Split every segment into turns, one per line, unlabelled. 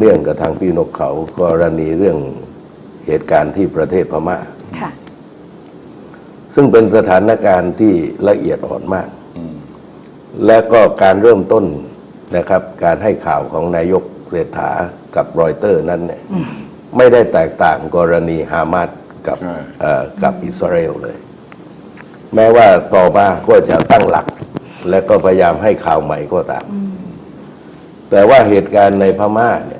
เนื่องกับทางพี่นกเขากรณีเรื่องเหตุการณ์ที่ประเทศพม่า
ค่ะ
ซึ่งเป็นสถานการณ์ที่ละเอียดอ่อนมาก
อืม
และก็การเริ่มต้นนะครับ การให้ข่าวของนายกเศรษฐากับรอยเตอร์นั้นเนี่ยไม่ได้แตกต่างกรณีฮามาสกับ
ใช่
เอ่อกับอิสราเอลเลย แม้ว่าต่อมาก็จะตั้งหลัก และก็พยายามให้ข่าวใหม่ก็ตาม แต่ว่าเหตุการณ์ในพม่าเนี่ย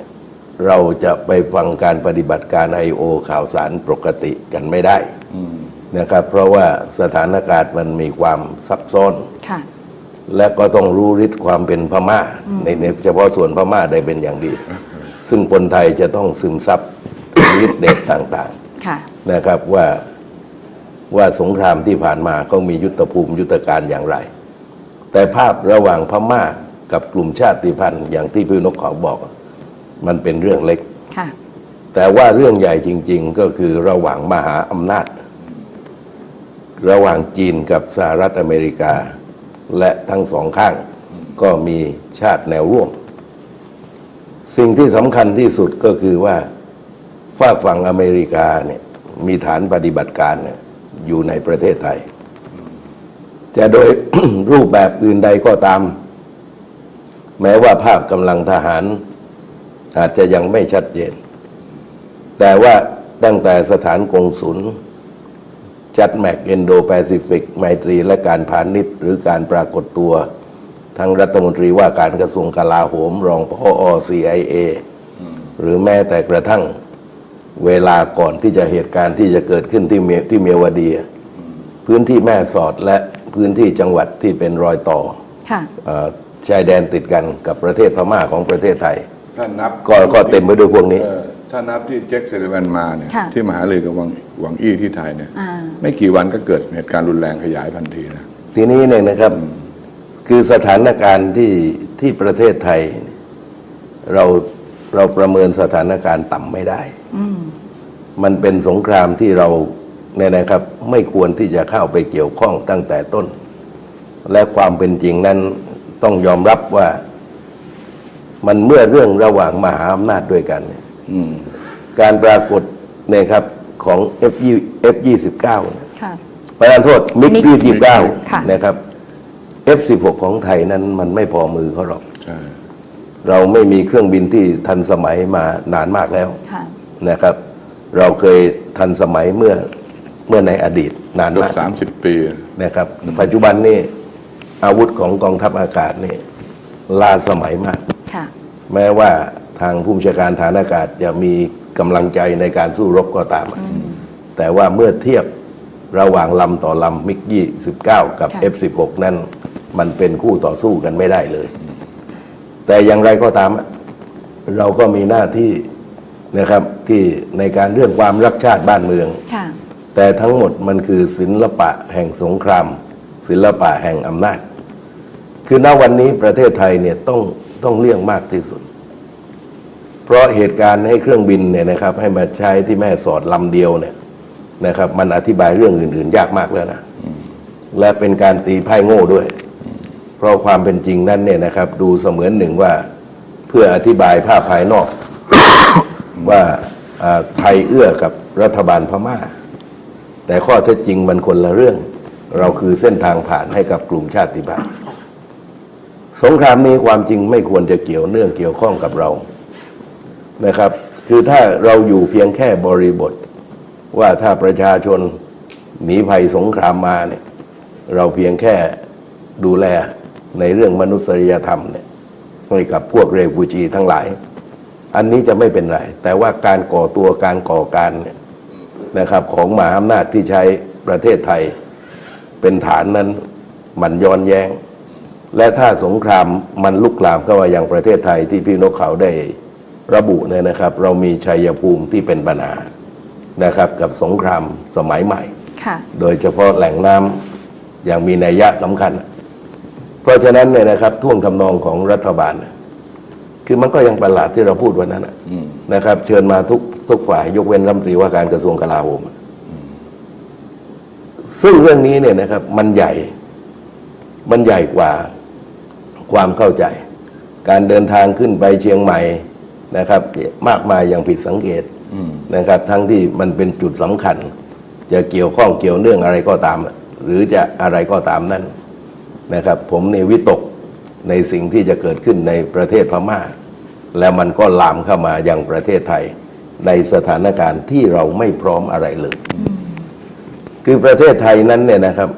เราจะไปฟังการปฏิบัติการไอโอข่าวสารปกติกันไม่ได้
อืม
นะครับ เพราะว่าสถานการณ์มันมีความซับซ้อน
ค่ะ
และก็ต้องรู้ฤทธิ์ความเป็นพม่าในในเฉพาะส่วนพม่าได้เป็นอย่างดี ซึ่งคนไทยจะต้องซึมซับฤทธิ์เดชต่าง
ค่ะ
ๆนะครับว่าว่าสงครามที่ผ่านมาเขามียุทธภูมิยุทธการอย่างไร แต่ภาพระหว่างพม่ากับกลุ่มชาติพันธุ์อย่างที่พี่นกเขาบอก มันเป็นเรื่องเล็ก
ค่ะ
แต่ว่าเรื่องใหญ่จริง ๆ ก็คือระหว่างมหาอำนาจ ระหว่างจีนกับสหรัฐอเมริกา และทั้งสองข้าง ก็มีชาติแนวร่วม สิ่งที่สำคัญที่สุดก็คือว่าฝากฝั่งอเมริกาเนี่ยมีฐานปฏิบัติการเนี่ยอยู่ในประเทศไทย จะโดยรูปแบบอื่นใดก็ตาม แม้ว่าภาพกำลังทหาร อาจจะยังไม่ชัดเจน แต่ว่าตั้งแต่สถานกงศุลจัดแมกเอนโดแปซิฟิกไมตรีและการพาณิชย์หรือการปรากฏตัวทั้งรัฐมนตรีว่าการกระทรวงกลาโหม รองพอ CIA หรือแม้แต่กระทั่งเวลาก่อนที่จะเหตุการณ์ที่จะเกิดขึ้นที่เมียที่เมียวดีอะพื้นที่แม่สอดและพื้นที่จังหวัดที่เป็นรอยต่อ
ค่ะ
เออชายแดนติดกันกับประเทศพม่าของประเทศไทย
ถ้านับ
ก็ก็เต็มไปด้วยพวกนี้
เออถ้านับที่เจ็คเซเลวันมาเนี่ย
ค่ะ
ที่มหาเลยกับวังหวังอี้ที่ไทยเนี่ย
อ่า
ไม่กี่วันก็เกิดเหตุการณ์รุนแรงขยายพันทีนะ
ทีนี้เนี่ยนะครับ คือสถานการณ์ที่ที่ประเทศไทยเนี่ยเราเราประเมินสถานการณ์ต่ำไม่ได้
อืม
มันเป็นสงครามที่เราเนี่ยนะครับ ไม่ควรที่จะเข้าไปเกี่ยวข้องตั้งแต่ต้น และความเป็นจริงนั้นต้องยอมรับว่า มันเมื่อเรื่องระหว่างมหาอำนาจด้วยกันเนี่ย
อืม
การปรากฏเนี่ยครับของ F 2 F 29เนี่ย
ค่ะ
ประธานโทษมิก
MiG
ยี่สิบเก้า
ค่ะ
นะครับ F16 ของไทยนั้นมันไม่พอมือเขาหรอก
ใช่
เราไม่มีเครื่องบินที่ทันสมัยมานานมากแล้ว
ค่ะ
นะครับ เราเคยทันสมัยเมื่อเมื่อในอดีตนาน
เกือ
มาก
บสามสิบปี
นะครับ ปัจจุบันนี่อาวุธของกองทัพอากาศนี่ล้าสมัยมาก
ค่ะ
แม้ว่าทางผู้บัญชาการฐานอากาศจะมีกำลังใจในการสู้รบก็ตาม แต่ว่าเมื่อเทียบระหว่างลำต่อลำมิกยี่สิบเก้ากับ
ค่ะ
F16 นั้นมันเป็นคู่ต่อสู้กันไม่ได้เลย แต่อย่างไรก็ตามอะเราก็มีหน้าที่นะครับที่ในการเรื่องความรักชาติบ้านเมือง
ค่ะ
แต่ทั้งหมดมันคือศิลปะแห่งสงคราม ศิลปะแห่งอำนาจ คือณวันนี้ประเทศไทยเนี่ยต้อง ต้องเลี่ยงมากที่สุด เพราะเหตุการณ์ให้เครื่องบินเนี่ยนะครับ ให้มาใช้ที่แม่สอดลำเดียวเนี่ยนะครับ มันอธิบายเรื่องอื่น ๆ ยากมากแล้วนะและเป็นการตีไพ่โง่ด้วย เพราะความเป็นจริงนั้นเนี่ยนะครับ ดูเสมือนหนึ่งว่าเพื่ออธิบายภาพภายนอก ว่าไทยเอื้อกับรัฐบาลพม่า แต่ข้อเท็จจริงมันคนละเรื่อง เราคือเส้นทางผ่านให้กับกลุ่มชาติพันธุ์ สงครามนี้ความจริงไม่ควรจะเกี่ยวเนื่องเกี่ยวข้องกับเรานะครับ คือถ้าเราอยู่เพียงแค่บริบท ว่าถ้าประชาชนหนีภัยสงครามมาเนี่ยเราเพียงแค่ดูแลในเรื่องมนุษยธรรมเนี่ยให้กับพวกเรฟูจีทั้งหลาย อันนี้จะไม่เป็นไร แต่ว่าการก่อตัวการก่อการเนี่ยนะครับของมหาอำนาจที่ใช้ประเทศไทยเป็นฐานนั้นมันย้อนแย้ง และถ้าสงครามมันลุกลามเข้ามาอย่างประเทศไทยที่พี่นกเขาได้ระบุเนี่ยนะครับ เรามีชัยภูมิที่เป็นปัญหานะครับ กับสงครามสมัยใหม่
ค่ะ
โดยเฉพาะแหล่งน้ำอย่างมีนัยยะสำคัญ เพราะฉะนั้นเนี่ยนะครับท่วงทำนองของรัฐบาลน่ะคือมันก็ยังประหลาดที่เราพูดวันนั้นน่ะ
อืม
นะครับ เชิญมาทุกทุกฝ่ายยกเว้นรัฐมนตรีว่าการกระทรวงกลาโหมซึ่งเรื่องนี้เนี่ยนะครับ มันใหญ่ มันใหญ่กว่า ความเข้าใจ การเดินทางขึ้นไปเชียงใหม่นะครับ มากมายอย่างผิดสังเกตนะครับ ทั้งที่มันเป็นจุดสำคัญ จะเกี่ยวข้องเกี่ยวเนื่องอะไรก็ตาม หรือจะอะไรก็ตามนั้นนะครับ ผมในวิตกในสิ่งที่จะเกิดขึ้นในประเทศพม่า แล้วมันก็ลามเข้ามายังประเทศไทย ในสถานการณ์ที่เราไม่พร้อมอะไรเลย คือประเทศไทยนั้นเนี่ยนะครับ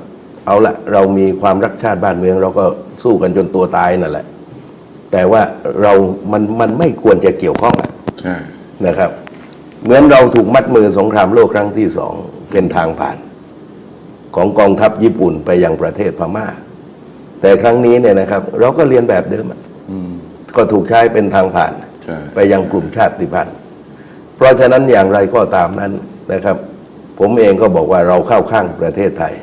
เอาละเรามีความรักชาติบ้านเมือง เราก็สู้กันจนตัวตายนั่นแหละ แต่ว่าเรามันมันไม่ควรจะเกี่ยวข้องอะ
ใช่
นะครับ เหมือนเราถูกมัดมือสงครามโลกครั้งที่สองเป็นทางผ่าน ของกองทัพญี่ปุ่นไปยังประเทศพม่า แต่ครั้งนี้เนี่ยนะครับ เราก็เรียนแบบเดิมอะ
อืม
ก็ถูกใช้เป็นทางผ่าน
ใช่
ไปยังกลุ่มชาติพันธุ์เพราะฉะนั้นอย่างไรก็ตามนั้นนะครับ ผมเองก็บอกว่าเราเข้าข้างประเทศไทย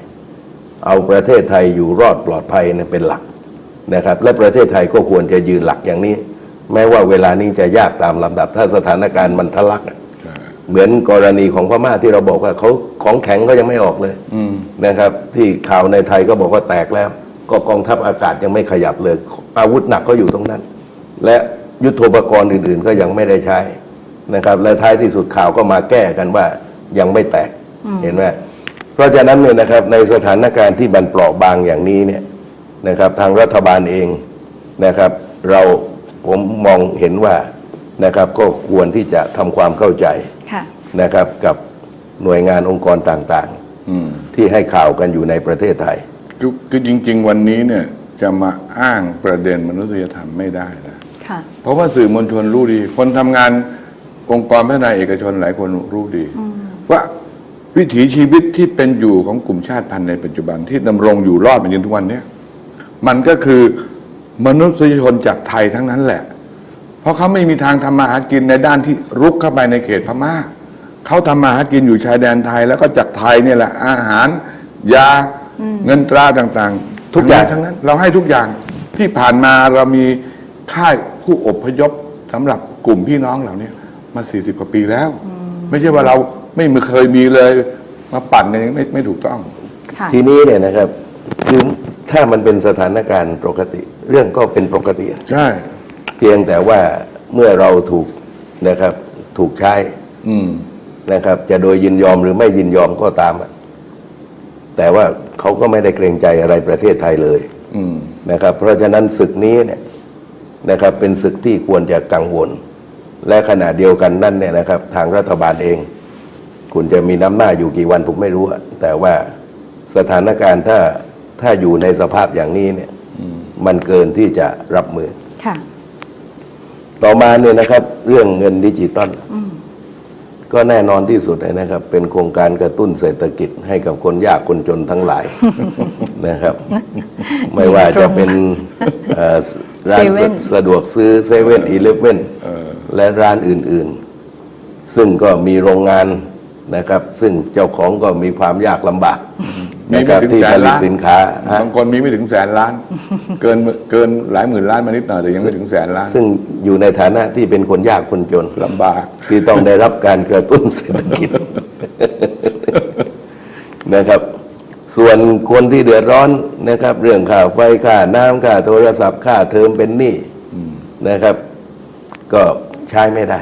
เอาประเทศไทยอยู่รอดปลอดภัยเนี่ยเป็นหลักนะครับ และประเทศไทยก็ควรจะยืนหลักอย่างนี้ แม้ว่าเวลานี้จะยากตามลำดับถ้าสถานการณ์มันทะลัก เหมือนกรณีของพม่าที่เราบอกว่าเขาของแข็งก็ยังไม่ออกเลยนะครับ ที่ข่าวในไทยก็บอกว่าแตกแล้ว ก็กองทัพอากาศยังไม่ขยับเลย อาวุธหนักก็อยู่ตรงนั้น และยุทโธปกรณ์อื่น ๆ ก็ยังไม่ได้ใช้นะครับ และท้ายที่สุดข่าวก็มาแก้กันว่ายังไม่แตกเห็นไหม ราะฉะนั้นเนี่ยนะครับในสถานการณ์ที่บันเปราะบางอย่างนี้เนี่ยนะครับทางรัฐบาลเองนะครับเราผมมองเห็นว่านะครับก็ควรที่จะทำความเข้าใจ
ค่ะ
นะครับกับหน่วยงานองค์กรต่าง
อืม
ๆที่ให้ข่าวกันอยู่ในประเทศไทย
คือคือจริง ๆ วันนี้เนี่ยจะมาอ้างประเด็นมนุษยธรรมไม่ได้นะ
ค่ะ
เพราะว่าสื่อมวลชนรู้ดี คนทำงานองค์กรพัฒนาเอกชนหลายคนรู้ดี ว่า วิถีชีวิตที่เป็นอยู่ของกลุ่มชาติพันธุ์ในปัจจุบันที่ดำรงอยู่รอดมาจนทุกวันเนี้ยมันก็คือมนุษยชนจากไทยทั้งนั้นแหละ เพราะเขาไม่มีทางทำมาหากินในด้านที่รุกเข้าไปในเขตพม่าเขาทำมาหากินอยู่ชายแดนไทยแล้วก็จากไทยเนี่ยแหละ อาหาร ยาเงินตราต่างๆ
ทุกอย่าง
ทั้งนั้น เราให้ทุกอย่างที่ผ่านมาเรามีค่ายผู้อพยพสำหรับกลุ่มพี่น้องเหล่านี้มาสี่สิบกว่าปีแล้ว ไม่ใช่ว่าเรา ไม่เคยมีเลยมาปั่นกันอย่างนี้ไม่ไม่ถูกต้อง
ค่ะ
ทีนี้เนี่ยนะครับคือถ้ามันเป็นสถานการณ์ปกติ เรื่องก็เป็นปกติ
ใช่
เพียงแต่ว่าเมื่อเราถูกนะครับถูกใช้
อืม
นะครับ จะโดยยินยอมหรือไม่ยินยอมก็ตามอะแต่ว่าเขาก็ไม่ได้เกรงใจอะไรประเทศไทยเลย
อืม
นะครับ เพราะฉะนั้นศึกนี้เนี่ยนะครับเป็นศึกที่ควรจะกังวล และขณะเดียวกันนั่นเนี่ยนะครับ ทางรัฐบาลเอง คุณจะมีน้ำหน้าอยู่กี่วันผมไม่รู้อะแต่ว่าสถานการณ์ถ้าถ้าอยู่ในสภาพอย่างนี้เนี่ยมันเกินที่จะรับมือ
ค่ะ
ต่อมาเนี่ยนะครับ เรื่องเงินดิจิตอลก็แน่นอนที่สุดเลยนะครับ เป็นโครงการกระตุ้นเศรษฐกิจให้กับคนยากคนจนทั้งหลายนะครับ ไม่ว่าจะเป็นเอ่อร้าน
เซเว่น
สะดวกซื้อเซเว่นอีเลฟเว่นและร้านอื่น ๆ ซึ่งก็มีโรงงาน นะครับ ซึ่งเจ้าของก็มีความยากลำบาก
มี
นะค
ไม่
รับ
ถึง
ที่
แส
ผ
น
ลิต
ล้าน
สินค้าฮะ
บางคนมีไม่ถึงแสนล้าน เกินเกินหลายหมื่นล้านมานิดหน่อยแต่ยังไม่ถึงแสนล้าน
ซึ่งอยู่ในฐานะที่เป็นคนยากคนจน
ลำบาก
ที่ต้องได้รับการกระตุ้นเศรษฐกิจ นะครับ ส่วนคนที่เดือดร้อนนะครับ เรื่องค่าไฟค่าน้ำค่าโทรศัพท์ค่าเทอมเป็นหนี้นะครับ ก็ใช้ไม่ได้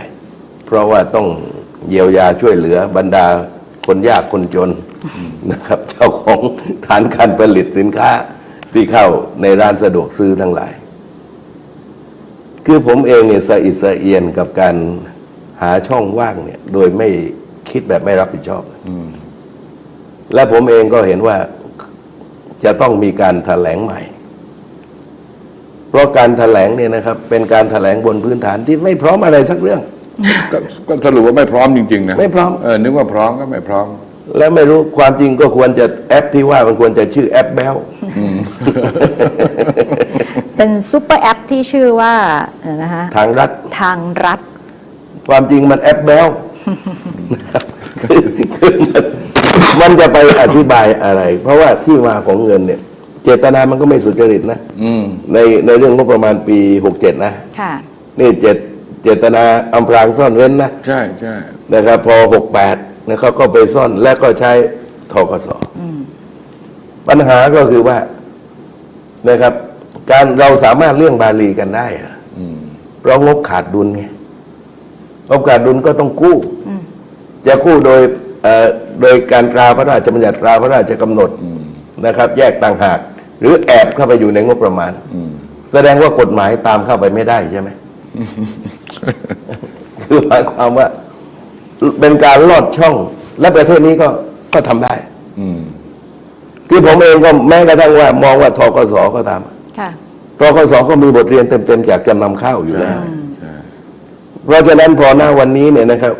เพราะว่าต้อง เยียวยาช่วยเหลือบรรดาคนยากคนจนนะครับ เจ้าของฐานการผลิตสินค้าที่เข้าในร้านสะดวกซื้อทั้งหลาย คือผมเองเนี่ยสะอิดสะเอียนกับการหาช่องว่างเนี่ย โดยไม่คิดแบบไม่รับผิดชอบและผมเองก็เห็นว่าจะต้องมีการถแถลงใหม่ เพราะการถแถลงเนี่ยนะครับ เป็นการถแถลงบนพื้นฐานที่ไม่พร้อมอะไรสักเรื่อง
ก็ก็สรุปว่าไม่พร้อมจริงๆนะ
ไม่พร้อม
เออนึกว่าพร้อมก็ไม่พร้อม
และไม่รู้ความจริงก็ควรจะแอปที่ว่ามันควรจะชื่อแอปแบล
เป็นซูเปอร์แอปที่ชื่อว่าเอ่อนะคะ
ทางรัฐ
ทางรัฐ
ความจริงมันแอปแบลนะครับคือคือมันมันจะไปอธิบายอะไร เพราะว่าที่มาของเงินเนี่ย เจตนามันก็ไม่สุจริตนะ
อืม
ในในเรื่องงบประมาณปีหกเจ็ดนะ
ค่ะ
นี่เจต เจตนาอำพรางซ่อนเร้นนะ
ใช่ใช่
นะครับพอหกแปดนะครับก็ไปซ่อนและก็ใช้ทกสปัญหาก็คือว่านะครับ การเราสามารถเลี่ยงบาลีกันได้อะเพราะงบขาดดุลไงโอกาสดุลก็ต้องกู้จะกู้โดยเอ่อโดยการตราพระราชบัญญัติตราพระราชกำหนดนะครับ แยกต่างหาก หรือแอบเข้าไปอยู่ในงบประมาณ แสดงว่ากฎหมายตามเข้าไปไม่ได้ใช่ไหม คือหมายความว่า เป็นการลอดช่อง และประเทศนี้ก็ก็ทำได้
อืม
คือผมเองก็แม้กระทั่งว่า มองว่าทกสก็ตาม
ค่ะ
ทกสก็มีบทเรียนเต็มๆจากจำนำข้าวอยู่แล้ว
ใช่
เพราะฉะนั้นพอหน้าวันนี้เนี่ยนะครับ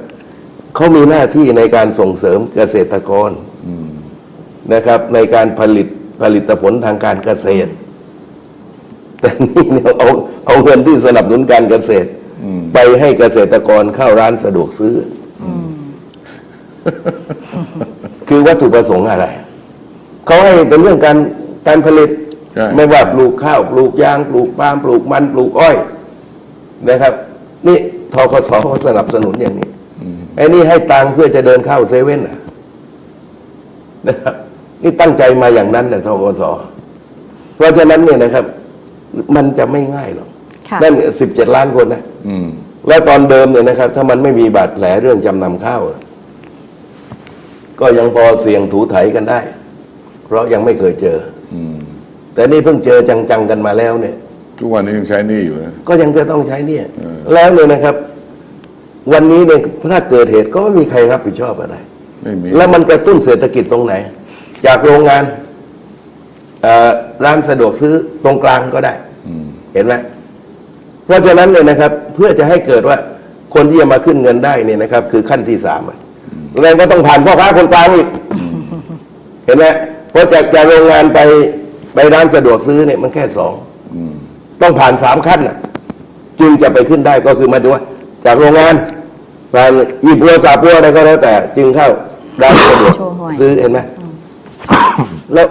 เขามีหน้าที่ในการส่งเสริมเกษตรกรนะครับ ในการผลิตผลิตผลทางการเกษตร แต่นี่เนี่ยเอาเอาเงินที่สนับสนุนการเกษตร ไปให้เกษตรกรเข้าร้านสะดวกซื้ออคือวัตถุประสงค์อะไร เขาให้เป็นเรื่องการการผลิต
ใช่
ไม่ว่าปลูกข้าวปลูกยางปลูกปาล์มปลูกมันปลูกอ้อย นะครับ นี่ทกสเขาสนับสนุนอย่างนี้ไอ้นี่ให้ตังค์เพื่อจะเดินเข้าเซเว่นน่ะนะครับ นี่ตั้งใจมาอย่างนั้นนะทกสเพราะฉะนั้นเนี่ยนะครับ มันจะไม่ง่ายหรอก
ค่ะ
นั่นสิบเจ็ดล้านคนนะ
อืม
แล้วตอนเดิมเนี่ยนะครับ ถ้ามันไม่มีบาดแผลเรื่องจำนำข้าว ก็ยังพอเสี่ยงถูไถกันได้ เพราะยังไม่เคยเจอ
อืม
แต่นี่เพิ่งเจอจังๆกันมาแล้วเนี่ย
ทุกวันนี้ยังใช้หนี่อยู่นะ
ก็ยังจะต้องใช้เนี่ย
เออ
แล้วเนี่ยนะครับ วันนี้เนี่ยถ้าเกิดเหตุก็ไม่มีใครรับผิดชอบอะไร
ไม่มี
แล้วมันกระตุ้นเศรษฐกิจตรงไหน จากโรงงานเอ่อร้านสะดวกซื้อตรงกลางก็ได้
อืม
เห็นไหม เพราะฉะนั้นเนี่ยนะครับเพื่อจะให้เกิดว่าคนที่จะมาขึ้นเงินได้เนี่ยนะครับ คือขั้นที่สามอะแล้วก็ต้องผ่านพ่อค้าคนกลางอีก เห็นไหมเพราะจากจากโรงงานไปไปร้านสะดวกซื้อเนี่ยมันแค่สอง
อืม
ต้องผ่านสามขั้นน่ะจึงจะไปขึ้นได้ก็คือหมายถึงว่า จากโรงงานผ่านอีปัวสาปัวอะไรก็แล้วแต่ จึงเข้าร้านสะดวก
โชว์หวย
ซื้อเห็นไหมแล้ว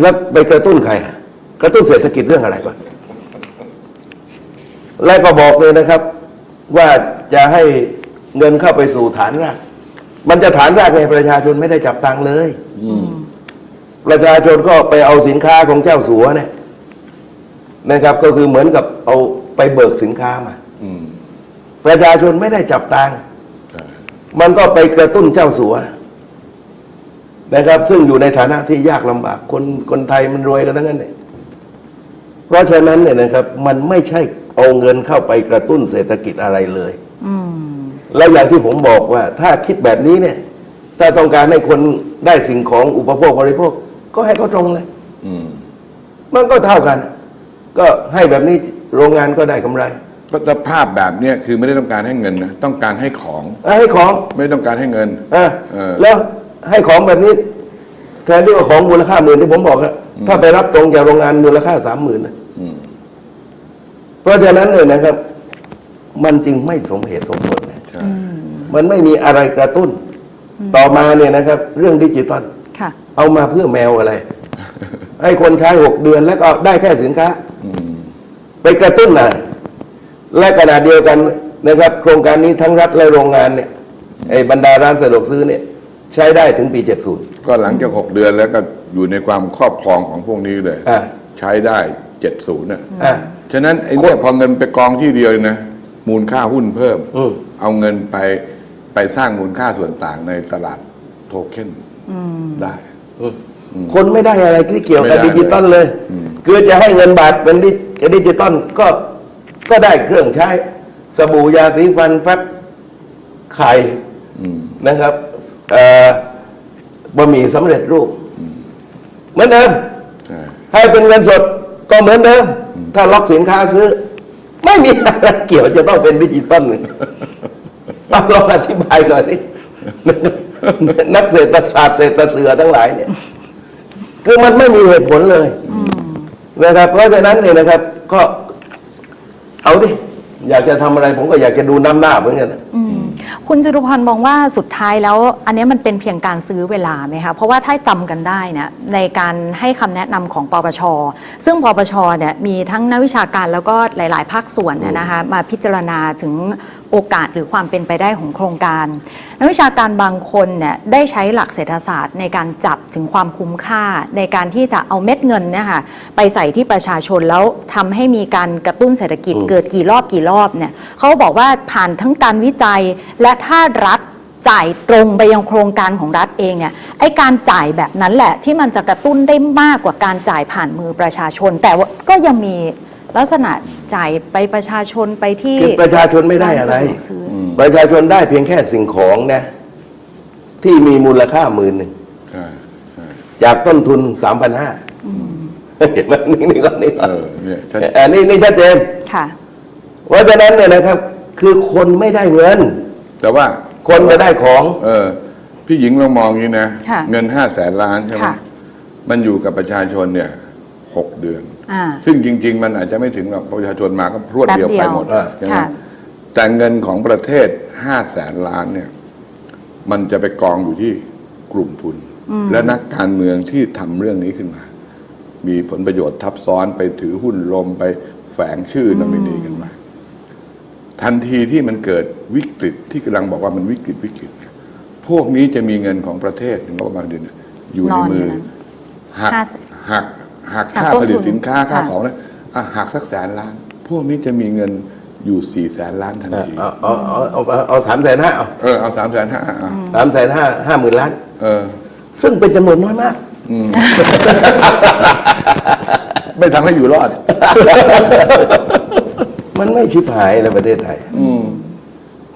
แล้วไปกระตุ้นใครอะกระตุ้นเศรษฐกิจเรื่องอะไรก่อน แล้วก็บอกเลยนะครับ ว่าจะให้เงินเข้าไปสู่ฐานราก มันจะฐานรากไงประชาชนไม่ได้จับตังค์เลย
อืม
ประชาชนก็ไปเอาสินค้าของเจ้าสัวเนี่ยนะครับ ก็คือเหมือนกับเอาไปเบิกสินค้ามา
อืม
ประชาชนไม่ได้จับตังค์
ใช่
มันก็ไปกระตุ้นเจ้าสัวนะครับ ซึ่งอยู่ในฐานะที่ยากลำบาก คนคนไทยมันรวยกันทั้งนั้นเนี่ยเพราะฉะนั้นเนี่ยนะครับ มันไม่ใช่ เอาเงินเข้าไปกระตุ้นเศรษฐกิจอะไรเลย
อืม
แล้วอย่างที่ผมบอกว่า ถ้าคิดแบบนี้เนี่ย ถ้าต้องการให้คนได้สิ่งของอุปโภคบริโภค ก็ให้เขาตรงเลย
อืม
มันก็เท่ากัน ก็ให้แบบนี้โรงงานก็ได้กำไร
ก็ภาพแบบเนี้ยคือไม่ได้ต้องการให้เงินนะต้องการให้ของ
อะให้ของ
ไม่ต้องการให้เงิน
อะ
เออ
แล้วให้ของแบบนี้แทนที่ว่าของมูลค่าหมื่นที่ผมบอกอะถ้าไปรับตรงจากโรงงานมูลค่าสามหมื่นนะ
อืม
เพ ราะฉะนั้นเนี่ยนะครับ มันจึงไม่สมเหตุสมผลนะ
ใช่
มันไม่มีอะไรกระตุ้น ต่อมาเนี่ยนะครับ เรื่องดิจิตอล
ค่ะ
เอามาเพื่อแมวอะไร ให้คนใช้หกเดือนแล้วก็ได้แค่สินค้า
อืม
ไปกระตุ้นอะไรและขณะเดียวกันนะครับ โครงการนี้ทั้งรัฐและโรงงานเนี่ยไอ้บรรดาร้านสะดวกซื้อเนี่ย ใช้ได้ถึงปี 70
ก็หลังจากหกเดือนแล้วก็อยู่ในความครอบครองของพวกนี้เลย
อะ
ใช้ได้ เจ็ดศูนย์น่ะ
อะ
ฉะนั้นไอ้เนี่ยพอเงินไปกองที่เดียวนะมูลค่าหุ้นเพิ่ม
อืม
เอาเงินไปไปสร้างมูลค่าส่วนต่างในตลาดโทเค็นได้
คนไม่ได้อะไรที่เกี่ยวกับ
ได้
ดิจิตอลเลย
อืม
คือจะให้เงินบาทเป็นดิดิจิตอลก็ก็ได้เครื่องใช้ สบู่ยาสีฟันแฟบไข่
อืม
นะครับเอ่อบะหมี่สำเร็จรูปเหมือนเดิม
ใช่
ให้เป็นเงินสด ก็เหมือนเดิม ถ้าล็อกสินค้าซื้อ ไม่มีอะไรเกี่ยวจะต้องเป็นดิจิตอลเลยต้องลองอธิบายหน่อยสินักเศรษฐศาสตร์เศรษฐเสือทั้งหลายเนี่ย คือมันไม่มีเหตุผลเลยนะครับ เพราะฉะนั้นเนี่ยนะครับ ก็เอาดิอยากจะทำอะไรผมก็อยากจะดูน้ำหน้าเหมือนกันนะ
อืม คุณจตุพรมองว่าสุดท้ายแล้วอันนี้มันเป็นเพียงการซื้อเวลาไหมคะเพราะว่าถ้าจำกันได้เนี่ยในการให้คำแนะนำของปปช ซึ่งปปชเนี่ยมีทั้งนักวิชาการแล้วก็หลาย ๆ ภาคส่วนนนะคะมาพิจารณาถึง โอกาสหรือความเป็นไปได้ของโครงการ นักวิชาการบางคนเนี่ยได้ใช้หลักเศรษฐศาสตร์ในการจับถึงความคุ้มค่า ในการที่จะเอาเม็ดเงินเนี่ยค่ะไปใส่ที่ประชาชนแล้วทำให้มีการกระตุ้นเศรษฐกิจ
อืม
เกิดกี่รอบกี่รอบเนี่ยเขาบอกว่าผ่านทั้งการวิจัยและถ้ารัฐจ่ายตรงไปยังโครงการของรัฐเองเนี่ยไอการจ่ายแบบนั้นแหละที่มันจะกระตุ้นได้มากกว่าการจ่ายผ่านมือประชาชน แต่ว่าก็ยังมีลักษณะ จ่ายไปประชาชนไปที่
คือประชาชนไม่ได้อะไรา
นสะดวกซื้ออ
ประชาชนได้เพียงแค่สิ่งของนะ ที่มีมูลค่าหมื่นหนึ่ง
ใช่ใช่
จากต้นทุนสามพันห้าเห็นไหมนี่นี่ก็นี่
เอ
ก็
อเนี่ยชัด
อันนี้นี่ชัดเจน
ค่ะ
เพราะฉะนั้นเนี่ยนะครับ คือคนไม่ได้เงิน
แต่ว่า
คนไปได้ของ
เออพี่หญิงเรามองอย่างนี้นะ
ค่ะ
เงินห้าแสนล้านใช่ไหม
ค่ะ
มันอยู่กับประชาชนเนี่ยหกเดือน
อ่า
ซึ่งจริง ๆ มันอาจจะไม่ถึงหรอกประชาชนมาก็พรวดเดียว
แป๊บเดี
ไป
ยว
หมด
อ่า
ใช่ไหม
ค่ะ
แต่เงินของประเทศห้าแสนล้านเนี่ย มันจะไปกองอยู่ที่กลุ่มทุน และนักการเมืองที่ทำเรื่องนี้ขึ้นมา มีผลประโยชน์ทับซ้อนไปถือหุ้นลมไปแฝงชื่อนอมินีกันมา ทันทีที่มันเกิดวิกฤตที่กำลังบอกว่ามันวิกฤตวิกฤตเนี่ยพวกนี้จะมีเงินของประเทศถึงงบประมาณเดือนเนี่ยอยู่ใน
นอน
มื
อยู่
อ
นั้น
หัก
ห้าแสน
หัก หัก
หัก
ค่า
ต้น
ผลิต
ทุน
สินค้าค่า
ค่ะ
ของนะอะหักสักแสนล้าน พวกนี้จะมีเงินอยู่สี่แสนล้านทันที
เอาเอาเอาเอาเอาเอาสามแสนห้าเอา
เออเอาสามแสนห้าอะ
สามแสนห้าห้าหมื่นล้าน
เออ
ซึ่งเป็นจำนวนน้อยมาก
ไม่ทำให้อยู่รอด
มันไม่ชิบหายในประเทศไทย
อืม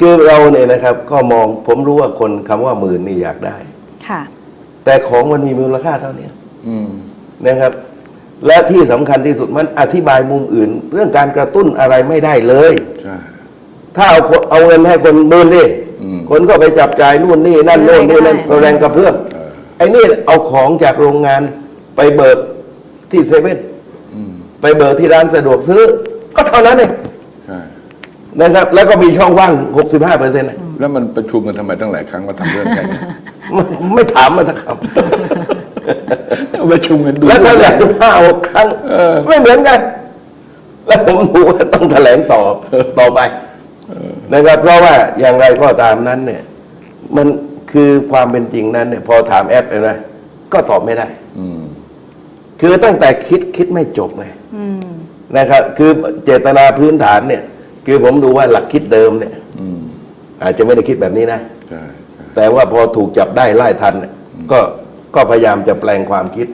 คือเราเนี่ยนะครับ ก็มองผมรู้ว่าคนคำว่าหมื่นนี่อยากได้
ค่ะ
แต่ของมันมีมูลค่าเท่านี้
อืม
นะครับ และที่สำคัญที่สุดมันอธิบายมุมอื่น เรื่องการกระตุ้นอะไรไม่ได้เลย
ใช่
ถ้าเอาคนเอาเงินให้คนหมื่นดิ
อืม
คนก็ไปจับจ่ายนู่นนี่นั่น
ซื้
โน่
อน
นี่นั่น
ได้
ก็แรงกระเพื่อมไอ้นี่เอาของจากโรงงานไปเบิกที่เซเว่น
อืม
ไปเบิกที่ร้านสะดวกซื้อ ก็เท่านั้นเอง
ใช่
นะครับ แล้วก็มีช่องว่าง 65เปอร์เซ็นต์
แล้วมันประชุมกันทำไมตั้งหลายครั้งว่าทำเรื่องแค่นี้
ไม่ถามมาสักค
ประชุมกันำดู
แล้วแถลงห้าหกครั้งไม่เหมือนกัน แล้วผมดูว่าต้องแถลงต่อต่อไปนะครับเพราะว่าอย่างไรก็ตามนั้นเนี่ย มันคือความเป็นจริงนั้นเนี่ย พอถามแอปเลยนะก็ตอบไม่ได้
อืม
คือตั้งแต่คิดคิดไม่จบไง
อืม
นะครับ คือเจตนาพื้นฐานเนี่ย คือผมดูว่าหลักคิดเดิมเนี่ย
อืม
อาจจะไม่ได้คิดแบบนี้นะ
ใช่ใช่
แต่ว่าพอถูกจับได้ไล่ทันเนี่ยก็ ก็พยายามจะแปลงความคิด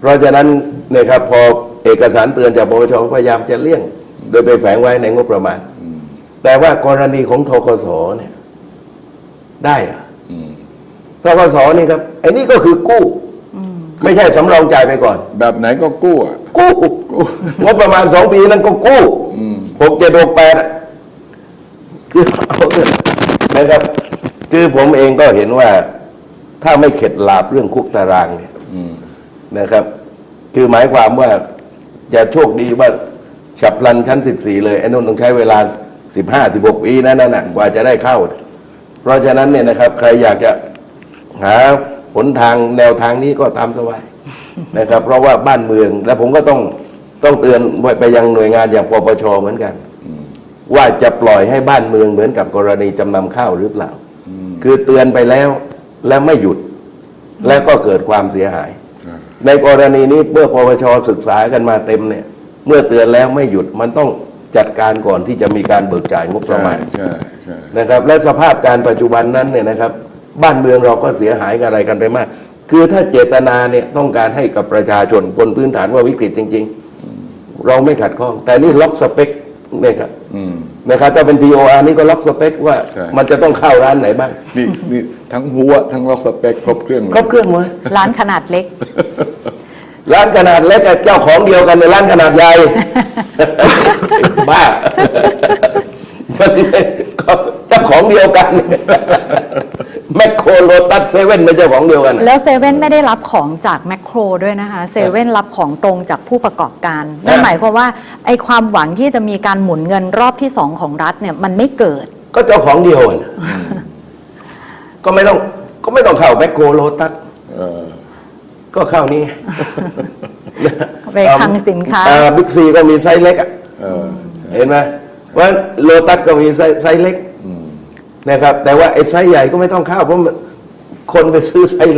เพราะฉะนั้นเนี่ยครับพอเอกสารเตือนจากปปชพยายามจะเลี่ยง โดยไปแฝงไว้ในงบประมาณ แต่ว่ากรณีของทกสเนี่ย ได้เหรอะ
อืม
ทกสนี่ครับไอ้นี่ก็คือกู้ไม่ใช่สำรองจ่ายไปก่อน
แบบไหนก็กู้อะ
กู้งบประมาณสองปีนั้นก็กู้
อืม
หกเจ็ดหกแปดอะคือเอาเถอะนะครับคือผมเองก็เห็นว่า ถ้าไม่เข็ดหลาบเรื่องคุกตารางเนี่ย
อืม
นะครับ คือหมายความว่าจะโชคดีว่าฉับพลันชั้นสิบสี่เลยไอ้นนต้องใช้เวลาสิบห้าสิบหกปีนั่นน่ะกว่าจะได้เข้า เพราะฉะนั้นเนี่ยนะครับ ใครอยากจะหาหนทางแนวทางนี้ก็ตามสบายนะครับ เพราะว่าบ้านเมืองและผมก็ต้องต้องเตือนไว้ไปยังหน่วยงานอย่างปปชเหมือนกัน ว่าจะปล่อยให้บ้านเมืองเหมือนกับกรณีจำนำข้าวหรือเปล่า คือเตือนไปแล้ว และไม่หยุด และก็เกิดความเสียหาย
ใช่
ในกรณีนี้เมื่อปปชศึกษากันมาเต็มเนี่ย เมื่อเตือนแล้วไม่หยุดมันต้องจัดการก่อนที่จะมีการเบิกจ่ายงบประ
ใช่
มาณ
ใช่ใช่
นะครับ และสภาพการปัจจุบันนั้นเนี่ยนะครับ บ้านเมืองเราก็เสียหายกันอะไรกันไปมาก คือถ้าเจตนาเนี่ยต้องการให้กับประชาชนบนพื้นฐานว่าวิกฤตจริง ๆ เราไม่ขัดข้อง แต่นี่ล็อกสเปคเนี่ยครับ
อืม
นะครับถ้าเป็น TOR นี่ก็ล็อกสเปคว่า
ใช่
มันจะต้องเข้าร้านไหนบ้าง
นี่นี่ ทั้งหัว ทั้งล็อกสเปคครบเครื่องเลย
ครบเครื่องหมด
ร้านขนาดเล็ก
ร้านขนาดเล็กกับเจ้าของเดียวกันในร้านขนาดใหญ่ บ้ามันไม่เจ้าของเดียวกันแมคโครโลตัสเซเว่นไม่เจ้าของเดียวกัน
แล้วเซเว่นไม่ได้รับของจากแมคโครด้วยนะคะเซเว่นรับของตรงจากผู้ประกอบการนั่นหมายความว่าไอ้ความหวังที่จะมีการหมุนเงินรอบที่สองของรัฐเนี่ยมันไม่เกิด
ก็เจ้าของเดียวกัน ก็ไม่ต้องก็ไม่ต้องเข้าแมคโครโลตัส
เออ
ก็เข้านี่
ไปคลังสินค้า
บิ๊กซีก็มีไซส์เล็กอะ
เออ
เห็นไหมเพราะโลตัสก็มีไซส์ไซส์เล็กนะครับ แต่ว่าไอ้ไซส์ใหญ่ก็ไม่ต้องเข้าเพราะมันคนไปซื้อไซส์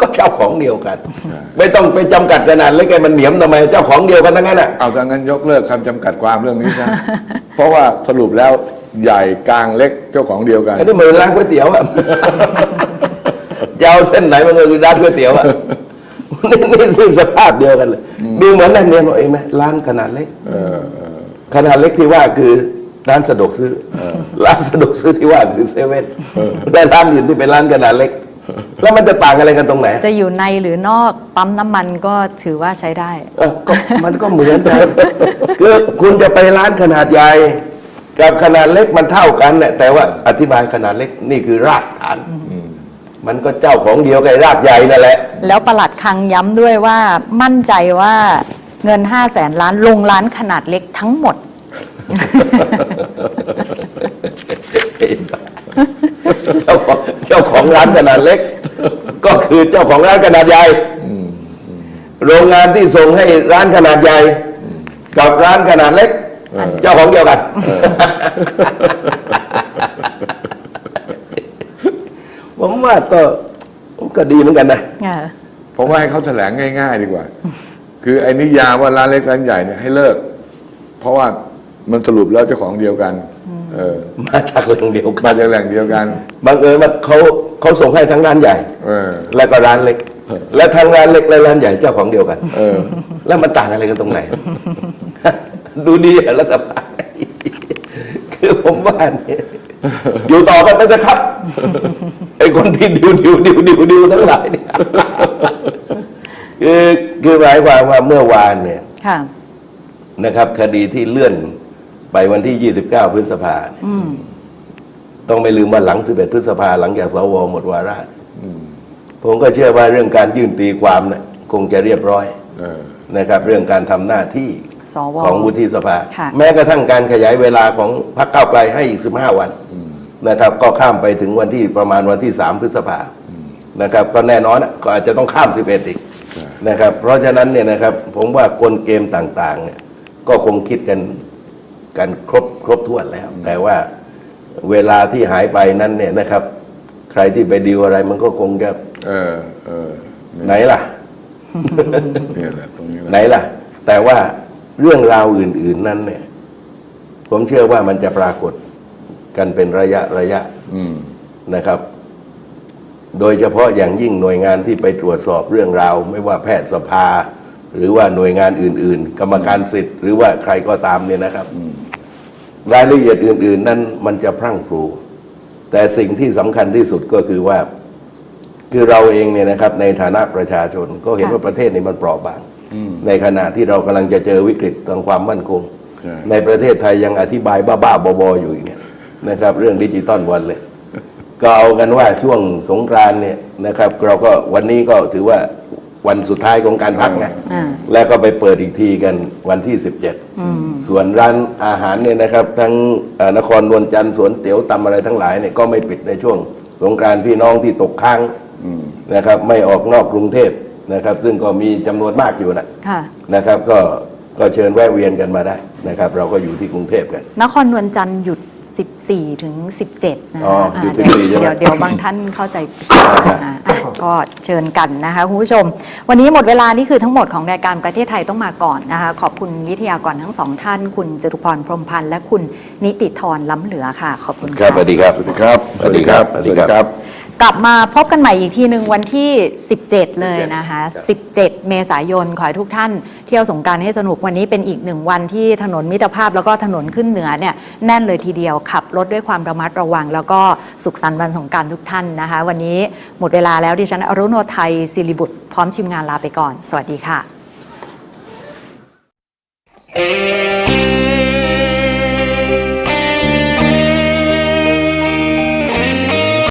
ก็เจ้าของเดียวกัน ไม่ต้องไปจำกัดขนาดเล็กไอ้มันเหนียมทำไมเจ้าของเดียวกันทั้งนั้นอะ
เอาถ้างั้นยกเลิกคำจำกัดความเรื่องนี้ซะ เพราะว่าสรุปแล้ว ใหญ่กลางเล็กเจ้าของเดียวกัน
อันนี้เหมือนร้านก๋วยเตี๋ยวอะ จะเอาเส้นไหนมันก็คือร้านก๋วยเตี๋ยวอะ นี่นี่คือสภาพเดียวกันเลยดูเหมือนนักเรียนบอกเองไหมร้านขนาดเล็ก
เออเออ
ขนาดเล็กที่ว่าคือร้านสะดวกซื้อร้านสะดวกซื้อที่ว่าคือเซเว่นได้ร้านอื่นที่เป็นร้านขนาดเล็ก แล้วมันจะต่างอะไรกันตรงไหน
จะอยู่ในหรือนอกปั๊มน้ำมันก็ถือว่าใช้ได้
เออก็มันก็เหมือนกันคือคุณจะไปร้านขนาดใหญ่ กับขนาดเล็กมันเท่ากันแหละแต่ว่าอธิบายขนาดเล็กนี่คือรากฐาน มันก็เจ้าของเดียวกับไอ้รากใหญ่นั่นแหละ
แล้วประหลัดคลังย้ำด้วยว่ามั่นใจว่าเงิน5 0 0แสนล้านลงร้านขนาดเล็กทั้งหมด
เจ้าของเจ้าของร้านขนาดเล็ก ก็คือเจ้าของร้านขนาดใหญ่ โรงงานที่ส่งให้ร้านขนาดใหญ่ กับร้านขนาดเล็ก เจ้าของเดียวกัน ผมว่าก็ก็ดีเหมือนกันนะ
เพราะว่าให้เขาแถลงง่ายๆดีกว่า คือไอ้นิยามว่าร้านเล็กร้านใหญ่เนี่ยให้เลิก เพราะว่ามันสรุปแล้วเจ้าของเดียวกัน เออ
มาจากแหล่งเดียวกั
มานจากแหล่งเดียวกัน
บังเอิญว่าเขาเขาส่งให้ทั้งร้านใหญ่
เออ
แล้วก็ร้านเล็ก และทั้งร้านเล็กและร้านใหญ่เจ้าของเดียวกัน
เออ
แล้วมันต่างอะไรกันตรงไหน ดูดีอะรัฐบาลคือผมว่าเนี่ยอยู่ต่อกันไปจะครับไอ้คนที่ดิวดิวดิวดิวดิวทั้งหลายเนี่ยคือคือหมายความว่าเมื่อวานเนี่ย
ค่ะ
นะครับ คดีที่เลื่อนไปวันที่ 29 พฤษภาเนี่ยต้องไม่ลืมว่าหลัง 11 พฤษภาหลังจากสวหมดวาระผมก็เชื่อว่าเรื่องการยื่นตีความเนี่ยคงจะเรียบร้อย
เออ
นะครับ เรื่องการทำหน้าที่
สว
ของวุฒิสภา
ค่ะ
แม้กระทั่งการขยายเวลาของพรรคก้าวไกลให้อีก 15 วันนะครับ ก็ข้ามไปถึงวันที่ประมาณวันที่ 3 พฤษภานะครับ ก็แน่นอนอะก็อาจจะต้องข้าม 11 อีกนะครับ เพราะฉะนั้นเนี่ยนะครับผมว่ากลเกมต่างๆเนี่ยก็คงคิดกันกันครบครบถ้วนแล้ว แต่ว่าเวลาที่หายไปนั้นเนี่ยนะครับ ใครที่ไปดีลอะไรมันก็คงจะ
เออเออ
ไหนล่ะ
เนี่ยแหละตรงนี้แหละ
ไหนล่ะ แต่ว่า เรื่องราวอื่น ๆนั้นเนี่ย ผมเชื่อว่ามันจะปรากฏกันเป็นระยะระยะ
อืม
นะครับ โดยเฉพาะอย่างยิ่งหน่วยงานที่ไปตรวจสอบเรื่องราว ไม่ว่าแพทยสภา หรือว่าหน่วยงานอื่น ๆ กรรมการสิทธิ์หรือว่าใครก็ตามเนี่ยนะครับรายละเอียดอื่น ๆ นั้นมันจะพรั่งพรูแต่สิ่งที่สำคัญที่สุดก็คือว่า คือเราเองเนี่ยนะครับ ในฐานะประชาชนก็เห็น
ค่ะ
ว่าประเทศนี้มันเปราะบาง ในขณะที่เรากำลังจะเจอวิกฤตทางความมั่นคง
ใช่
ในประเทศไทยยังอธิบายบ้าๆบอๆอยู่อีกเนี่ยนะครับ เรื่องดิจิตอลวันเลย ก็เอากันว่าช่วงสงกรานต์เนี่ยนะครับ เราก็วันนี้ก็ถือว่าวันสุดท้ายของการพักนะ
อ่า
แล้วก็ไปเปิดอีกทีกันวันที่ 17 ส่วนร้านอาหารเนี่ยนะครับ ทั้งเอ่อนครนวลจันทร์สวนเตี๋ยวตำอะไรทั้งหลายเนี่ยก็ไม่ปิดในช่วงสงกรานต์พี่น้องที่ตกค้างนะครับ ไม่ออกนอกกรุงเทพ นะครับ ซึ่งก็มีจำนวนมากอยู่นะ
ค่ะ
นะครับ ก็ก็เชิญแวะเวียนกันมาได้นะครับ เราก็อยู่ที่กรุงเทพกัน
นครนวลจันทร์หยุด 14 ถึง 17 นะ
อ๋อ
คะ
หยุด
อ่า
14ใช่ไหม
เดี๋ยวเดี๋ยวบางท่านเข้าใจผิดนะอะก็เชิญกันนะคะคุณผู้ชม วันนี้หมดเวลานี่คือทั้งหมดของรายการประเทศไทยต้องมาก่อนนะคะ ขอบคุณวิทยากรทั้งสองท่าน คุณจตุพรพรหมพันธ์และคุณนิติธรล้ำเหลือค่ะ ขอบคุณ
ครับ
ค่ะ
สวัสดีครับ
สวัสดีครับ
สวัสดีครับ
สวัสดีครับ
กลับมาพบกันใหม่อีกทีหนึ่งวันที่ 17 เลยนะคะ 17 เมษายน ขอให้ทุกท่านเที่ยวสงกรารให้สนุกวันนี้เป็นอีกหนึ่งวันที่ถนนมิตรภาพแล้วก็ถนนขึ้นเหนือเนี่ยแน่นเลยทีเดียวขับรถด้วยความระมัดระวัง แล้วก็สุขสันต์วันสงกรารทุกท่านนะคะ วันนี้หมดเวลาแล้วดิฉันอรุโนไทยศิริบุตรพร้อมทีมงานลาไปก่อน สวัสดีค่ะ